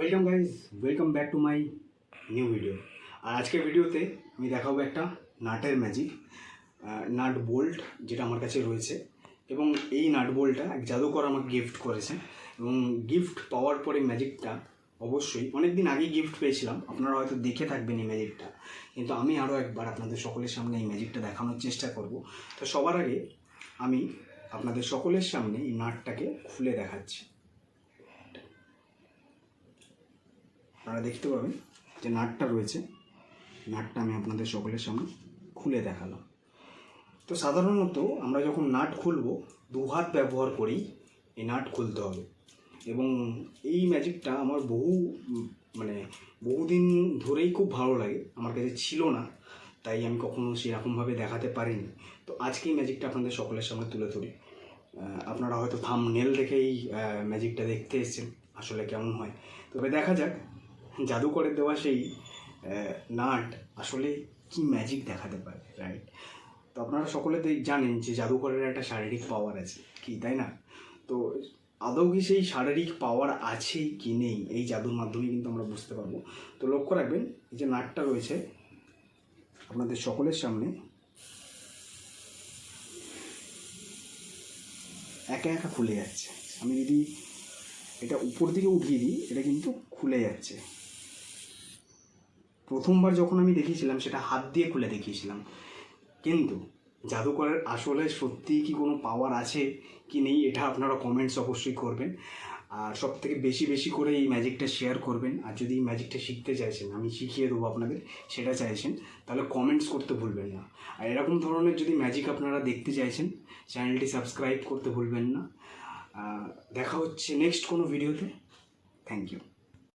Welcome guys welcome back to my new video আর আজকের ভিডিওতে আমি দেখাবো একটা নাটের ম্যাজিক নাট বোল্ট যেটা আমার কাছে রয়েছে। এবং এই নাট বোল্টটা এক জাদুকর আমাকে গিফট করেছে। এবং গিফট পাওয়ার পরে ম্যাজিকটা অবশ্যই অনেক দিন আগেই গিফট পেয়েছিলাম। আপনারা হয়তো দেখে থাকবেন এই ম্যাজিকটা কিন্তু আমি আরও একবার আপনাদের সকলের সামনে এই ম্যাজিকটা দেখানোর চেষ্টা করব। তো সবার আগে আমি আপনাদের সকলের সামনে এই নাটটাকে খুলে দেখাচ্ছি। আপনারা দেখতে পাবেন যে নাটটা রয়েছে। নাটটা আমি আপনাদের সকলের সামনে খুলে দেখালাম। তো সাধারণত আমরা যখন নাট খুলব দু হাত ব্যবহার করেই এই নাট খুলতে হবে। এবং এই ম্যাজিকটা আমার বহু মানে বহুদিন ধরেই খুব ভালো লাগে। আমার কাছে ছিল না, তাই আমি কখনো সেরকমভাবে দেখাতে পারিনি। তো আজকে এই ম্যাজিকটা আপনাদের সকলের সামনে তুলে ধরি। আপনারা হয়তো থাম নেল দেখেই ম্যাজিকটা দেখতে এসেছেন, আসলে কেমন হয়? তবে দেখা যাক জাদুকরের দেওয়া সেই নাট আসলে কি ম্যাজিক দেখাতে পারে রাইট তো আপনারা সকলে জানেন যে জাদুকরের একটা শারীরিক পাওয়ার আছে, কি, তাই না? তো আদৌ কি সেই শারীরিক পাওয়ার আছে কি নেই? এই জাদুর মাধ্যমে কিন্তু আমরা বুঝতে পারব। তো লক্ষ্য রাখবেন, এই যে নাটটা রয়েছে, আপনাদের সকলের সামনে একা একা খুলে যাচ্ছে। আমি যদি এটা উপর দিকে উঠিয়ে দিই, এটা কিন্তু খুলে যাচ্ছে। প্রথমবার যখন আমি দেখিয়েছিলাম, সেটা হাত দিয়ে খুলে দেখিয়েছিলাম। কিন্তু জাদুকরের আসলে সত্যিই কি কোনো পাওয়ার আছে কি নেই, এটা আপনারা কমেন্টস অবশ্যই করবেন। আর সব থেকে বেশি বেশি করে এই ম্যাজিকটা শেয়ার করবেন। আর যদি এই ম্যাজিকটা শিখতে চাইছেন, আমি শিখিয়ে দেবো আপনাদের, সেটা চাইছেন, তাহলে কমেন্টস করতে ভুলবেন না। আর এরকম ধরনের যদি ম্যাজিক আপনারা দেখতে চাইছেন চ্যানেলটি সাবস্ক্রাইব করতে ভুলবেন না। দেখা হচ্ছে নেক্সট কোনো ভিডিওতে থ্যাংক ইউ